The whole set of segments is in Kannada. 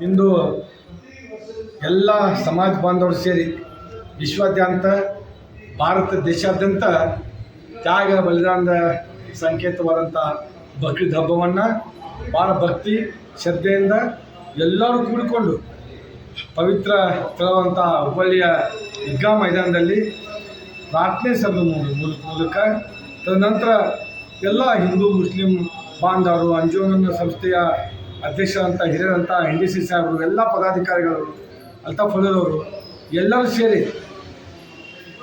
ಇಂದು ಎಲ್ಲ ಸಮಾಜ ಬಾಂಧವರು ಸೇರಿ ವಿಶ್ವಾದ್ಯಂತ ಭಾರತ ದೇಶಾದ್ಯಂತ ತ್ಯಾಗ ಬಲಿದಾನದ ಸಂಕೇತವಾದಂಥ ಬಕ್ರೀದ್ ಹಬ್ಬವನ್ನು ಭಾಳ ಭಕ್ತಿ ಶ್ರದ್ಧೆಯಿಂದ ಎಲ್ಲರೂ ಕೂಡಿಕೊಂಡು ಪವಿತ್ರ ಸ್ಥಳವಂಥ ಹುಬ್ಬಳ್ಳಿಯ ಈದ್ಗಾ ಮೈದಾನದಲ್ಲಿ ಪ್ರಾರ್ಥನೆ ಸಭೆ ಮೂಲಕ ತದನಂತರ ಎಲ್ಲ ಹಿಂದೂ, ಮುಸ್ಲಿಂ ಬಾಂಧವರು ಅಂಜುಮನ್ ಸಂಸ್ಥೆಯ ಅಧ್ಯಕ್ಷರಂಥ ಹಿರಿಯರಂಥ ಎನ್ ಡಿ ಸಿ ಸಾಹೇಬರು, ಎಲ್ಲ ಪದಾಧಿಕಾರಿಗಳು ಅಂತ ಫಲೂರವರು ಎಲ್ಲರೂ ಸೇರಿ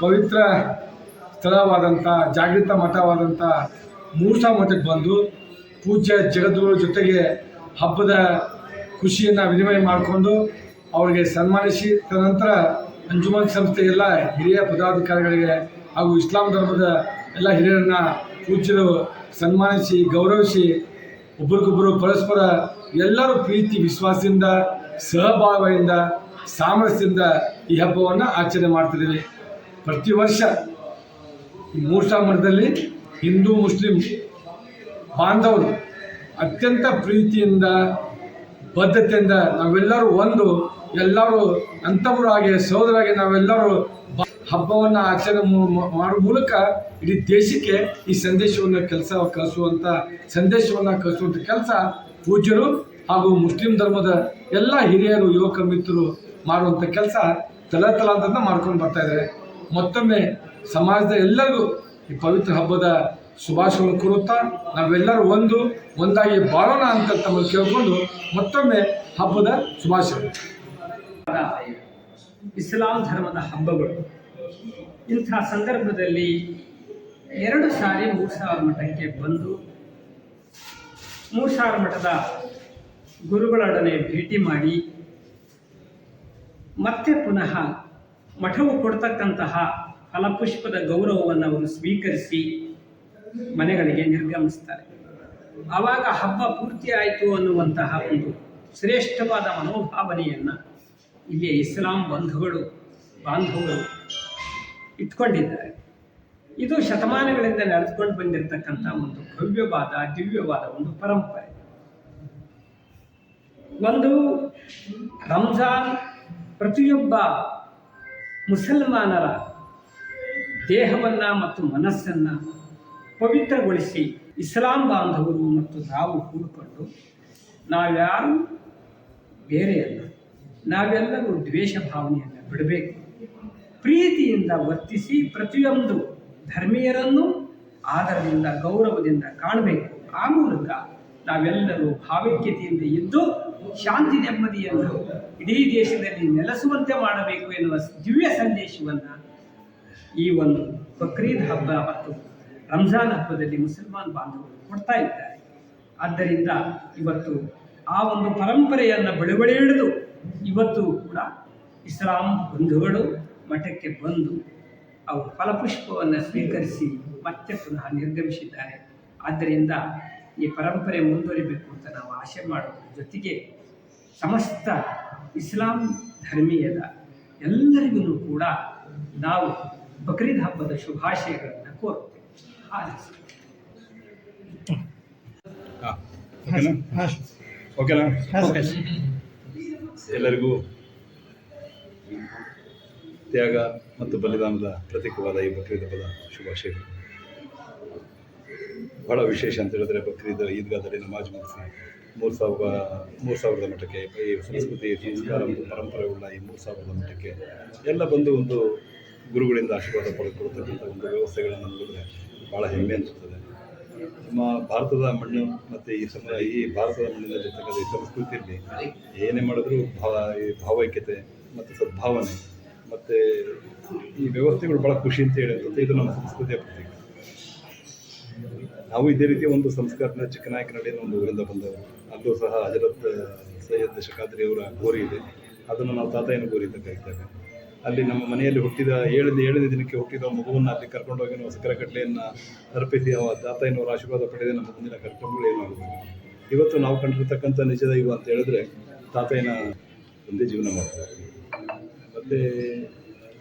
ಪವಿತ್ರ ಸ್ಥಳವಾದಂಥ, ಜಾಗೃತ ಮಠವಾದಂಥ ಮೂರ್ಸಾ ಮಠಕ್ಕೆ ಬಂದು ಪೂಜ್ಯ ಜಗದ್ಗುರು ಜೊತೆಗೆ ಹಬ್ಬದ ಖುಷಿಯನ್ನು ವಿನಿಮಯ ಮಾಡಿಕೊಂಡು ಅವರಿಗೆ ಸನ್ಮಾನಿಸಿ, ತದನಂತರ ಅಂಜುಮನ್ ಸಂಸ್ಥೆ ಎಲ್ಲ ಹಿರಿಯ ಪದಾಧಿಕಾರಿಗಳಿಗೆ ಹಾಗೂ ಇಸ್ಲಾಂ ಧರ್ಮದ ಎಲ್ಲ ಹಿರಿಯರನ್ನ ಪೂಜ್ಯರು, ಸನ್ಮಾನಿಸಿ, ಗೌರವಿಸಿ ಒಬ್ರಿಗೊಬ್ಬರು ಪರಸ್ಪರ ಎಲ್ಲರೂ ಪ್ರೀತಿ, ವಿಶ್ವಾಸದಿಂದ, ಸಹಭಾವದಿಂದ, ಸಾಮರಸ್ಯದಿಂದ ಈ ಹಬ್ಬವನ್ನು ಆಚರಣೆ ಮಾಡ್ತಿದ್ದೀವಿ. ಪ್ರತಿ ವರ್ಷ ಈ ಮಠದಲ್ಲಿ ಹಿಂದೂ, ಮುಸ್ಲಿಂ ಬಾಂಧವರು ಅತ್ಯಂತ ಪ್ರೀತಿಯಿಂದ, ಬದ್ಧತೆಯಿಂದ ನಾವೆಲ್ಲರೂ ಒಂದು, ಎಲ್ಲರೂ ಅಂಥವರಾಗಿ ಸಹೋದರಾಗಿ ನಾವೆಲ್ಲರೂ ಹಬ್ಬವನ್ನು ಆಚರಣೆ ಮಾಡುವ ಮೂಲಕ ಇಡೀ ದೇಶಕ್ಕೆ ಈ ಸಂದೇಶವನ್ನು ಕೆಲಸ ಕಲಿಸುವಂಥ ಸಂದೇಶವನ್ನು ಕಲಿಸುವಂಥ ಕೆಲಸ ಪೂಜ್ಯರು ಹಾಗೂ ಮುಸ್ಲಿಂ ಧರ್ಮದ ಎಲ್ಲ ಹಿರಿಯರು, ಯುವಕ ಮಿತ್ರರು ಮಾಡುವಂಥ ಕೆಲಸ ತಲತಲಾಂತರದಿಂದ ಮಾಡ್ಕೊಂಡು ಬರ್ತಾ ಇದ್ದಾರೆ ಮತ್ತೊಮ್ಮೆ ಸಮಾಜದ ಎಲ್ಲರಿಗೂ ಈ ಪವಿತ್ರ ಹಬ್ಬದ ಶುಭಾಶಯಗಳನ್ನು ಕೋರುತ್ತಾ ನಾವೆಲ್ಲರೂ ಒಂದು, ಒಂದಾಗಿ ಬಾಳೋಣ ಅಂತ ತಮ್ಮಲ್ಲಿ ಕೇಳಿಕೊಂಡು ಮತ್ತೊಮ್ಮೆ ಹಬ್ಬದ ಶುಭಾಶಯ ಇಸ್ಲಾಂ ಧರ್ಮದ ಹಬ್ಬಗಳು. ಇಂಥ ಸಂದರ್ಭದಲ್ಲಿ ಎರಡು ಸಾರಿ ಮೂರ್ಸಾವರ ಮಠಕ್ಕೆ ಬಂದು ಮೂರ್ಸಾವರ ಮಠದ ಗುರುಗಳೊಡನೆ ಭೇಟಿ ಮಾಡಿ ಮತ್ತೆ ಪುನಃ ಮಠವು ಕೊಡ್ತಕ್ಕಂತಹ ಫಲಪುಷ್ಪದ ಗೌರವವನ್ನು ಅವರು ಸ್ವೀಕರಿಸಿ ಮನೆಗಳಿಗೆ ನಿರ್ಗಮಿಸ್ತಾರೆ. ಆವಾಗ ಹಬ್ಬ ಪೂರ್ತಿ ಆಯಿತು ಅನ್ನುವಂತಹ ಒಂದು ಶ್ರೇಷ್ಠವಾದ ಮನೋಭಾವನೆಯನ್ನು ಇಲ್ಲಿಯ ಇಸ್ಲಾಂ ಬಂಧುಗಳು, ಬಾಂಧವರು ಇಟ್ಕೊಂಡಿದ್ದಾರೆ. ಇದು ಶತಮಾನಗಳಿಂದ ನಡೆದುಕೊಂಡು ಬಂದಿರತಕ್ಕಂಥ ಒಂದು ಭವ್ಯವಾದ, ದಿವ್ಯವಾದ ಒಂದು ಪರಂಪರೆ. ಒಂದು ರಂಜಾನ್ ಪ್ರತಿಯೊಬ್ಬ ಮುಸಲ್ಮಾನರ ದೇಹವನ್ನು ಮತ್ತು ಮನಸ್ಸನ್ನು ಪವಿತ್ರಗೊಳಿಸಿ ಇಸ್ಲಾಂ ಬಾಂಧವರು ಮತ್ತು ನಾವು ಕೂಡಿಕೊಂಡು ನಾವ್ಯಾರು ಬೇರೆಯಲ್ಲ. ನಾವೆಲ್ಲರೂ ದ್ವೇಷ ಭಾವನೆಯನ್ನು ಬಿಡಬೇಕು. ಪ್ರೀತಿಯಿಂದ ವರ್ತಿಸಿ ಪ್ರತಿಯೊಂದು ಧರ್ಮೀಯರನ್ನು ಆದರದಿಂದ, ಗೌರವದಿಂದ ಕಾಣಬೇಕು. ಆ ಮೂಲಕ ನಾವೆಲ್ಲರೂ ಭಾವೈಕ್ಯತೆಯಿಂದ ಇದ್ದು ಶಾಂತಿ ನೆಮ್ಮದಿಯನ್ನು ಇಡೀ ದೇಶದಲ್ಲಿ ನೆಲೆಸುವಂತೆ ಮಾಡಬೇಕು ಎನ್ನುವ ದಿವ್ಯ ಸಂದೇಶವನ್ನು ಈ ಒಂದು ಬಕ್ರೀದ್ ಹಬ್ಬ ಮತ್ತು ರಂಜಾನ್ ಹಬ್ಬದಲ್ಲಿ ಮುಸಲ್ಮಾನ್ ಬಾಂಧವರು ಕೊಡ್ತಾ ಇದ್ದಾರೆ. ಆದ್ದರಿಂದ ಇವತ್ತು ಆ ಒಂದು ಪರಂಪರೆಯನ್ನು ಬಳುವಳಿ ಹಿಡಿದು ಇವತ್ತು ಕೂಡ ಇಸ್ಲಾಂ ಬಂಧುಗಳು ಮಠಕ್ಕೆ ಬಂದು ಅವರು ಫಲಪುಷ್ಪವನ್ನು ಸ್ವೀಕರಿಸಿ ಮತ್ತೆ ಪುನಃ ನಿರ್ಗಮಿಸಿದ್ದಾರೆ. ಆದ್ದರಿಂದ ಈ ಪರಂಪರೆ ಮುಂದುವರಿಬೇಕು ಅಂತ ನಾವು ಆಶೆ ಮಾಡೋದ್ರ ಜೊತೆಗೆ ಸಮಸ್ತ ಇಸ್ಲಾಂ ಧರ್ಮೀಯದ ಎಲ್ಲರಿಗೂ ಕೂಡ ನಾವು ಬಕ್ರೀದ್ ಹಬ್ಬದ ಶುಭಾಶಯಗಳನ್ನು ಕೋರುತ್ತೇವೆ. ಹಾರೈಸಿ ಹಾಂ. ಓಕೆನಾ? ಓಕೆನಾ? ಎಲ್ಲರಿಗೂ ತ್ಯಾಗ ಮತ್ತು ಬಲಿದಾನದ ಪ್ರತೀಕವಾದ ಈ ಬಕ್ರೀದ್ ಹಬ್ಬದ ಶುಭಾಶಯಗಳು. ಭಾಳ ವಿಶೇಷ ಅಂತ ಹೇಳಿದ್ರೆ ಬಕ್ರೀದ್ ಈದ್ಗಾದಲ್ಲಿ ನಮಾಜ್ ಮುಗಿಸಿ ಮೂರು ಸಾವಿರ, ಮೂರು ಸಾವಿರದ ಮಠಕ್ಕೆ ಈ ಸಂಸ್ಕೃತಿ, ಸಂಸ್ಕಾರ ಮತ್ತು ಪರಂಪರೆಯುಳ್ಳ ಈ ಮೂರು ಸಾವಿರದ ಮಠಕ್ಕೆ ಎಲ್ಲ ಬಂದು ಒಂದು ಗುರುಗಳಿಂದ ಆಶೀರ್ವಾದ ಪಡೆದುಕೊಳ್ತಕ್ಕಂಥ ಒಂದು ವ್ಯವಸ್ಥೆಗಳನ್ನು ನೋಡಿದ್ರೆ ಭಾಳ ಹೆಮ್ಮೆ ಅನಿಸುತ್ತದೆ. ನಮ್ಮ ಭಾರತದ ಮಣ್ಣು ಮತ್ತು ಈ ಸಮ, ಈ ಭಾರತದ ಮಣ್ಣಿನಲ್ಲಿರ್ತಕ್ಕಂಥ ಈ ಸಂಸ್ಕೃತಿಯಲ್ಲಿ ಏನೇ ಮಾಡಿದ್ರೂ ಭಾವ, ಈ ಭಾವೈಕ್ಯತೆ ಮತ್ತು ಸದ್ಭಾವನೆ ಮತ್ತು ಈ ವ್ಯವಸ್ಥೆಗಳು ಭಾಳ ಖುಷಿ ಅಂತ ಹೇಳಿ ಅಂತಂದ್ರೆ ಇದು ನಮ್ಮ ಸಂಸ್ಕೃತಿಯ ಪ್ರತೀಕ. ನಾವು ಇದೇ ರೀತಿಯ ಒಂದು ಸಂಸ್ಕಾರನ ಚಿಕ್ಕನಾಯಕನಹಳ್ಳಿ ಒಂದು ಊರಿಂದ ಬಂದವರು ಅಲ್ಲೂ ಸಹ ಹಜರತ್ ಸೈಯದ್ ಶಕಾದ್ರಿ ಅವರ ಗೋರಿ ಇದೆ. ಅದನ್ನು ನಾವು ತಾತಯ್ಯನ ಗೋರಿ ಅಂತ ಕರೀತೇವೆ ಅಲ್ಲಿ ನಮ್ಮ ಮನೆಯಲ್ಲಿ ಹುಟ್ಟಿದ ಏಳು ಏಳನೇ ದಿನಕ್ಕೆ ಹುಟ್ಟಿದ ಮಗುವನ್ನು ಅಲ್ಲಿ ಕರ್ಕೊಂಡೋಗಿ ನಾವು ಸಕ್ಕರೆ ಕಟ್ಲೆಯನ್ನು ಅರ್ಪಿಸಿ ಅವ ತಾತಯ್ಯನವರ ಆಶೀರ್ವಾದ ಪಡೆದ ನಮ್ಮ ಮುಂದಿನ ಕಾರ್ಯಕ್ರಮಗಳು ಏನಾಗುತ್ತೆ ಇವತ್ತು ನಾವು ಕಂಡಿರ್ತಕ್ಕಂಥ ನಿಜದ ಇವು ಅಂತ ಹೇಳಿದ್ರೆ ತಾತಯ್ಯನ ಒಂದೇ ಜೀವನ ಮಾಡ್ತಾರೆ. ಮತ್ತು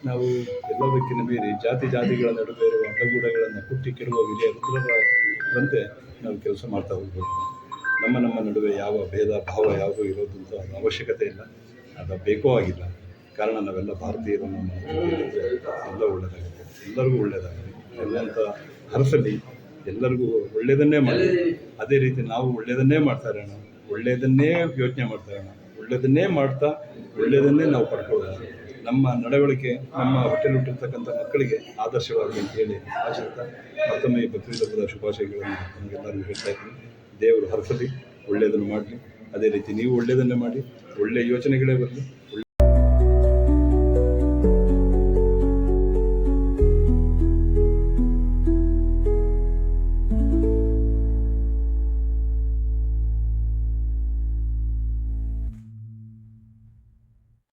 ನಾವು ಎಲ್ಲದಕ್ಕಿಂತ ಮೀರಿ ಜಾತಿ ಜಾತಿಗಳ ನಡುವೆ ಇರುವ ಅಡ್ಡಗೂಡಗಳನ್ನು ಕುಟ್ಟಿ ಕೆಡುವ ವಿಜಯ ರುದ್ರರಂತೆ ನಾವು ಕೆಲಸ ಮಾಡ್ತಾ ಹೋಗ್ಬೋದು. ನಮ್ಮ ನಮ್ಮ ನಡುವೆ ಯಾವ ಭೇದ ಭಾವ ಯಾವುದೂ ಇರೋದು ಅಂತ ಅವಶ್ಯಕತೆ ಇಲ್ಲ. ಅದು ಬೇಕೋ ಆಗಿಲ್ಲ. ಕಾರಣ ನಾವೆಲ್ಲ ಭಾರತೀಯರು ನಮ್ಮ ಜೊತೆಗಿದ್ರೆ ಎಲ್ಲ ಒಳ್ಳೆಯದಾಗುತ್ತೆ ಎಲ್ಲರಿಗೂ ಒಳ್ಳೆಯದಾಗಲಿ ಎಲ್ಲಂಥ ಹರಸಲಿ ಎಲ್ಲರಿಗೂ ಒಳ್ಳೆಯದನ್ನೇ ಮಾಡಿ. ಅದೇ ರೀತಿ ನಾವು ಒಳ್ಳೆಯದನ್ನೇ ಮಾಡ್ತಾರೆ ಒಳ್ಳೆಯದನ್ನೇ ಯೋಚನೆ ಮಾಡ್ತಾ ಇರೋಣ ಒಳ್ಳೆಯದನ್ನೇ ಮಾಡ್ತಾ ಒಳ್ಳೆಯದನ್ನೇ ನಾವು ಪಡ್ಕೊಳ್ಳೋಣ ನಮ್ಮ ನಡವಳಿಕೆ, ನಮ್ಮ ಹೊಟ್ಟೆಲಿ ಹುಟ್ಟಿರ್ತಕ್ಕಂಥ ಮಕ್ಕಳಿಗೆ ಆದರ್ಶವಾಗಲಿ ಅಂತ ಹೇಳಿ ಆಶಿಸ್ತಾ ಮತ್ತೊಮ್ಮೆ ಬಕ್ರೀದ್ ಹಬ್ಬದ ಶುಭಾಶಯಗಳನ್ನು ನಮಗೆಲ್ಲರಿಗೂ ಹೇಳ್ತಾ ಇದ್ದೀನಿ. ದೇವರು ಹರಸಲಿ, ಒಳ್ಳೆಯದನ್ನು ಮಾಡಲಿ. ಅದೇ ರೀತಿ ನೀವು ಒಳ್ಳೆಯದನ್ನೇ ಮಾಡಿ, ಒಳ್ಳೆಯ ಯೋಚನೆಗಳೇ ಬರಲಿ.